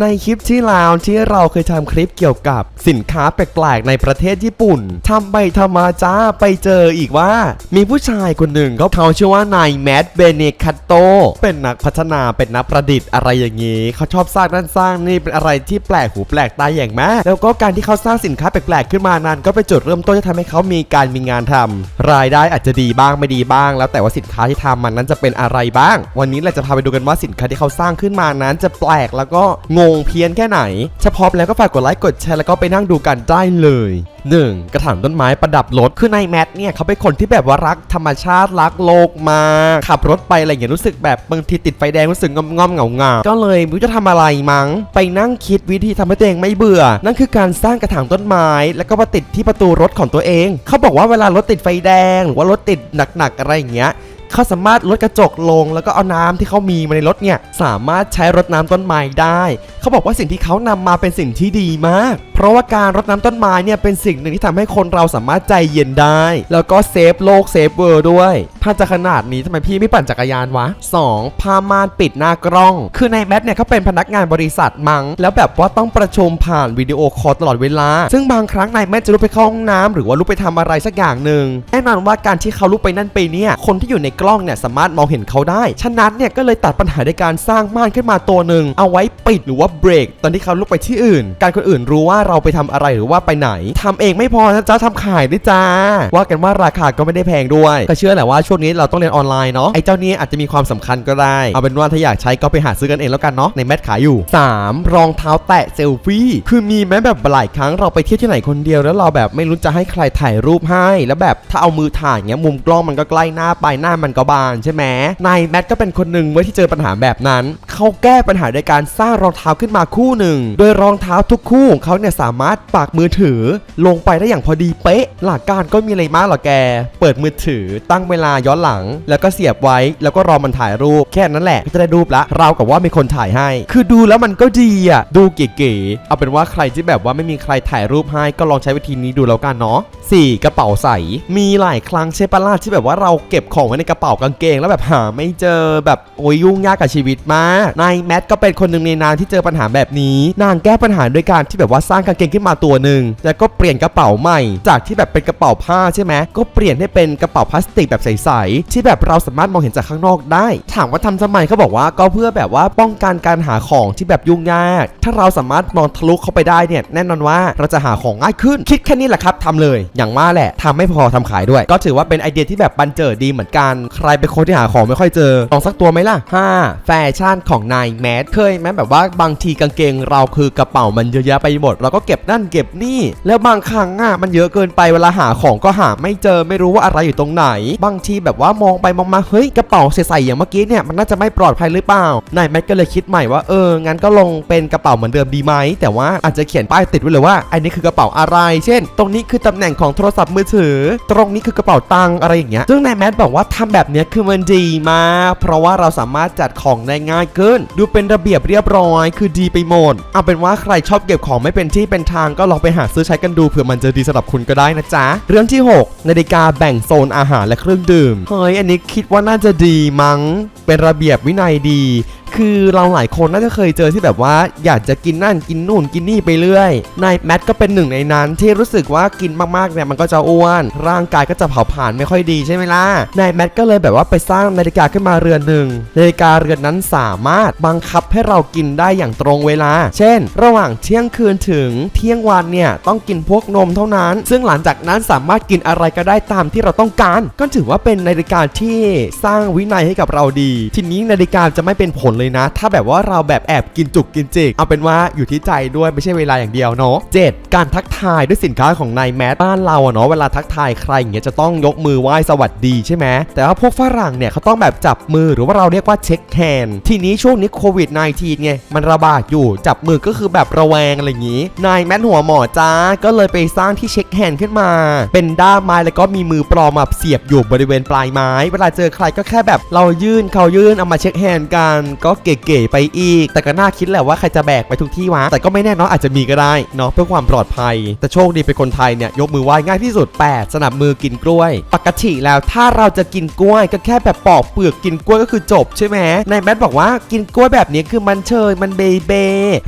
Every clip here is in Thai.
ในคลิปที่แล้วที่เราเคยทำคลิปเกี่ยวกับสินค้าแปลกๆในประเทศญี่ปุ่นทำไปทำมาจ้าไปเจออีกว่า มีผู้ชายคนหนึ่งเขาเขาชื่อว่านายแมดเบเนคัตโตเป็นนักพัฒนาเป็นนักประดิษฐ์อะไรอย่างนี้ เขาชอบสร้างนั่นสร้างนี่เป็นอะไรที่แปลกหูแปลกตาอย่างมากแล้วก็การที่เขาสร้างสินค้าแปลกๆขึ้นมานั้น ก็เป็นจุดเริ่มต้นที่ทำให้เขามีการมีงานทำรายได้อาจจะดีบ้างไม่ดีบ้าง แล้วแต่ว่าสินค้าที่ทำมันนั้นจะเป็นอะไรบ้าง วันนี้เราจะพาไปดูกันว่าสินค้าที่เขาสร้างขึ้นมานั้นจะแปลกแล้วก็งงงเพี้ยนแค่ไหนถ้าพร้อมแล้วก็ฝากกดไลค์กดแชร์แล้วก็ไปนั่งดูกันได้เลย 1. กระถางต้นไม้ประดับรถคือนายแมทเนี่ยเขาเป็นคนที่แบบว่ารักธรรมชาติรักโลกมากขับรถไปอะไรอย่างเงี้ยรู้สึกแบบบางทีติดไฟแดงรู้สึกงอมงอมๆเงาเงาๆก็เลยไม่รู้จะทำอะไรมั้ง ไปนั่งคิดวิธีทำให้ตัวเองไม่เบื่อ นั่นคือการสร้างกระถางต้นไม้ แล้วก็มาติดที่ประตูรถของตัวเอง เขาบอกว่าเวลารถติดไฟแดง หรือว่ารถติดหนักๆอะไรอย่างเงี้ย เขาสามารถลดกระจกลง แล้วก็เอาน้ำที่เขามีมาในรถเนี่ยสามารถใช้รดน้ำต้นไม้ได้ เขาบอกว่าสิ่งที่เขานำมาเป็นสิ่งที่ดีมาก เพราะว่าการรดน้ำต้นไม้เนี่ยเป็นสิ่งหนึ่งที่ทำให้คนเราสามารถใจเย็นได้ แล้วก็เซฟโลกเซฟเวิร์ด้วยถ้าจะขนาดนี้ทำไมพี่ไม่ปั่นจักรยานวะ 2. ผ้าม่านปิดหน้ากล้อง คือนายแมทเนี่ยเขาเป็นพนักงานบริษัทมังแล้วแบบว่าต้องประชุมผ่านวิดีโอคอลตลอดเวลา ซึ่งบางครั้งนายแมทจะลุกไปเข้าห้องน้ำหรือว่าลุกไปทำอะไรสักอย่างหนึ่งแน่นอนว่าการที่เขาลุกไปนั่นไปเนี่ยคนที่อยู่ในกล้องเนี่ยสามารถมองเห็นเขาได้ ฉะนั้นเนี่ยก็เลยตัดปัญหาในการสร้างม่านขึ้นมาตัวหนึ่งเอาไว้ปิดหรือว่าเบรกตอนที่เขาลุกไปที่อื่น การคนอื่นรู้ว่าเราไปทำอะไรหรือว่าไปไหนทำเองไม่พอนะจ๊ะทำขายด้วยจ้า ว่ากันว่าราคาก็ไม่ได้แพงด้วย ก็เชื่อแหละว่าช่วงนี้เราต้องเรียนออนไลน์เนาะไอ้เจ้านี้อาจจะมีความสำคัญก็ได้เอาเป็นว่าถ้าอยากใช้ก็ไปหาซื้อกันเองแล้วกันเนาะในแมทขายอยู่ 3. รองเท้าแตะเซลฟี่คือมีไหมแบบหลายครั้งเราไปเที่ยวที่ไหนคนเดียวแล้วเราแบบไม่รู้จะให้ใครถ่ายรูปให้ แล้วแบบถ้าเอามือถ่ายเงี้ยมุมกล้องมันก็ใกล้หน้าไปหน้ามันก็บานใช่ไหมนายแมทก็เป็นคนหนึ่งเมื่อที่เจอปัญหาแบบนั้นเขาแก้ปัญหาโดยการสร้างรองเท้าขึ้นมาคู่หนึ่ง โดยรองเท้าทุกคู่ของเขาเนี่ยสามารถปากมือถือ ลงไปได้อย่างพอดีเป๊ะ หลักการก็มีอะไรมากหรอแก เปิดมือถือตั้งเวลาย้อนหลัง แล้วก็เสียบไว้แล้วก็รอมันถ่ายรูป แค่นั้นแหละก็จะได้รูปละเราวกับว่ามีคนถ่ายให้ คือดูแล้วมันก็ดีอะดูเก๋ๆเอาเป็นว่าใครที่แบบว่าไม่มีใครถ่ายรูปให้ก็ลองใช้วิธีนี้ดูแล้วกันเนาะ 4. กระเป๋าใส มีหลายครั้งใช่ปะล่ะที่แบบว่าเราเก็บของไว้ในกระเป๋ากางเกง แล้วแบบหาไม่เจอแบบโอ้ยยุ่งยากกับชีวิตมากนายแมทก็เป็นคนหนึ่งในนางที่เจอปัญหาแบบนี้ นางแก้ปัญหาด้วยการที่แบบว่าสร้างกางเกงขึ้นมาตัวหนึ่งแล้วก็เปลี่ยนกระเป๋าใหม่ จากที่แบบเป็นกระเป๋าผ้าใช่ไหมก็เปลี่ยนให้เป็นกระเป๋าพลาสติกแบบใสๆที่แบบเราสามารถมองเห็นจากข้างนอกได้ ถามว่าทำทำไมเขาบอกว่าก็เพื่อแบบว่าป้องกันการหาของที่แบบยุ่งยาก ถ้าเราสามารถมองทะลุเข้าไปได้เนี่ยแน่นอนว่าเราจะหาของง่ายขึ้น คิดแค่นี้แหละครับทำเลย อย่างว่าแหละทำไม่พอทำขายด้วย ก็ถือว่าเป็นไอเดียที่แบบบันเจิดดีเหมือนกัน ใครเป็นคนที่หาของไม่ค่อยเจอลองสักตัวไหมล่ะ 5. แฟชั่นของของนายแมทเคยไหมแบบว่าบางทีกางเกงเราคือกระเป๋ามันเยอะแยะไปหมดเราก็เก็บนั่นเก็บนี่ แล้วบางครั้งอะมันเยอะเกินไปเวลาหาของก็หาไม่เจอไม่รู้ว่าอะไรอยู่ตรงไหน บางทีแบบว่ามองไปมองมาเฮ้ยกระเป๋าใส่ๆอย่างเมื่อกี้เนี่ยมันน่าจะไม่ปลอดภัยหรือเปล่านายแมทก็เลยคิดใหม่ว่าเอองั้นก็ลงเป็นกระเป๋าเหมือนเดิมดีไหมแต่ว่าอาจจะเขียนป้ายติดไว้เลยว่าอันนี้คือกระเป๋าอะไร เช่น ตรงนี้คือตำแหน่งของโทรศัพท์มือถือ ตรงนี้คือกระเป๋าตังอะไรอย่างเงี้ยซึ่งนายแมทบอกว่าทำแบบเนี้ยคือมันดีมากเพราะว่าเราสามารถจัดของได้ง่ายขึ้นดูเป็นระเบียบเรียบร้อย คือดีไปหมดเอาเป็นว่าใครชอบเก็บของไม่เป็นที่เป็นทางก็ลองไปหาซื้อใช้กันดูเผื่อมันจะดีสำหรับคุณก็ได้นะจ๊ะ เรื่องที่ 6 นาฬิกาแบ่งโซนอาหารและเครื่องดื่มเฮ้ยอันนี้คิดว่าน่าจะดีมั้ง เป็นระเบียบวินัยดี คือเราหลายคนน่าจะเคยเจอที่แบบว่าอยากจะกินนั่นกินนู่นกินนี่ไปเรื่อยนายแมทก็เป็นหนึ่งในนั้น ที่รู้สึกว่ากินมากๆเนี่ยมันก็จะอ้วน ร่างกายก็จะเผาผลาญไม่ค่อยดีใช่ไหมล่ะนายแมทก็เลยแบบว่าไปสร้างนาฬิกาขึ้นมาเรือนหนึ่งนาฬิกาเรือนนั้นสามารถบังคับให้เรากินได้อย่างตรงเวลา เช่น ระหว่างเที่ยงคืนถึงเที่ยงวันเนี่ยต้องกินพวกนมเท่านั้น ซึ่งหลังจากนั้นสามารถกินอะไรก็ได้ตามที่เราต้องการ ก็ถือว่าเป็นนาฬิกาที่สร้างวินัยให้กับเราดี ทีนี้นาฬิกาจะไม่เป็นผลเลยนะ ถ้าแบบว่าเราแบบแอบกินจุกกินจิก เอาเป็นว่าอยู่ที่ใจด้วยไม่ใช่เวลาอย่างเดียวเนาะ 7. การทักทายด้วยสินค้าของนายแมทบ้านเราอะเนาะเวลาทักทายใครอย่างเงี้ยจะต้องยกมือไหว้สวัสดีใช่ไหมแต่ว่าพวกฝรั่งเนี่ยเขาต้องแบบจับมือหรือว่าเราเรียกว่าเช็คแฮนด์ทีนี้ช่วงนี้โควิด -19 ไงมันระบาดอยู่จับมือก็คือแบบระแวงอะไรอย่างงี้ นายแมทหัวหมอจ้าก็เลยไปสร้างที่เช็คแฮนด์ขึ้นมา เป็นด้ามไม้แล้วก็มีมือปลอมมาเสียบอยู่บริเวณปลายไม้ เวลาเจอใครก็แค่แบบเรายื่นเขายื่นเอามาเช็คแฮนด์กัน ก็เก๋ๆไปอีก แต่ก็น่าคิดแหละว่าใครจะแบกไปทุกที่วะ แต่ก็ไม่แน่เนอนอาจจะมีก็ได้เนาะเพื่อความปลอดภัย แต่โชคดีเป็นคนไทยเนี่ยยกมือไหว้ง่ายที่สุด 8 สนับมือกินกล้วย ปกติแล้วถ้าเราจะกินกล้วยก็แค่แบบปอกเปลือกกินกล้วยก็คือจบใช่ไหมนายแมทบอกว่ากินกล้วยแบบนี้คือมันเชยมันเบเบ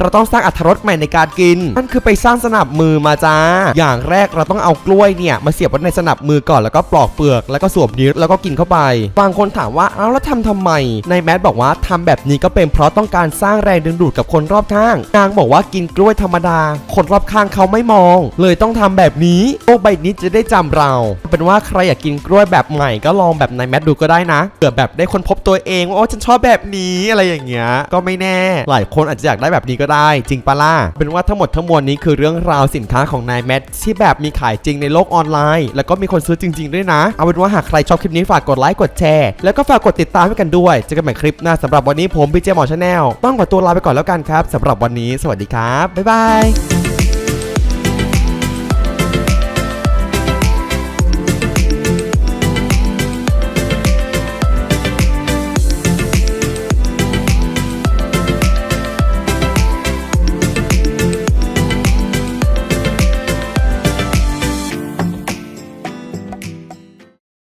เราต้องสร้างอรรถรสใหม่ในการกินนั่นคือไปสร้างสนับมือมาจ้า อย่างแรกเราต้องเอากล้วยเนี่ยมาเสียบไว้ในสนับมือก่อนแล้วก็ปลอกเปลือกแล้วก็สวมนิ้วแล้วก็กินเข้าไปบางคนถามว่าเอ้าแล้วทำทำไมนายแมทบอกว่าทำแบบนี้ก็เป็นเพราะต้องการสร้างแรงดึงดูดกับคนรอบข้าง นางบอกว่ากินกล้วยธรรมดา คนรอบข้างเขาไม่มอง เลยต้องทำแบบนี้โลกใบนี้จะได้จำเรา เป็นว่าใครอยากกินกล้วยแบบใหม่ก็ลองแบบนายแมทดูก็ได้นะเผื่อแบบได้คนพบตัวเองว่าโอ้ฉันชอบแบบนี้อะไรอย่างเงี้ยก็ไม่แน่ หลายคนอาจจะอยากได้แบบนี้ก็ได้ จริงปะล่ะเป็นว่าทั้งหมดทั้งมวลนี้คือเรื่องราวสินค้าของนายแมทที่แบบมีขายจริงในโลกออนไลน์ แล้วก็มีคนซื้อจริง ๆ ด้วยนะ เอาเป็นว่าหากใครชอบคลิปนี้ฝากกดไลค์กดแชร์แล้วก็ฝากกดติดตามให้กันด้วยเจอกันใหม่คลิปหน้าสำหรับวันนี้ผมพีเจหมอชาแนลต้องขอตัวลาไปก่อนแล้วกันครับสำหรับวันนี้ สวัสดีครับ บ๊ายบาย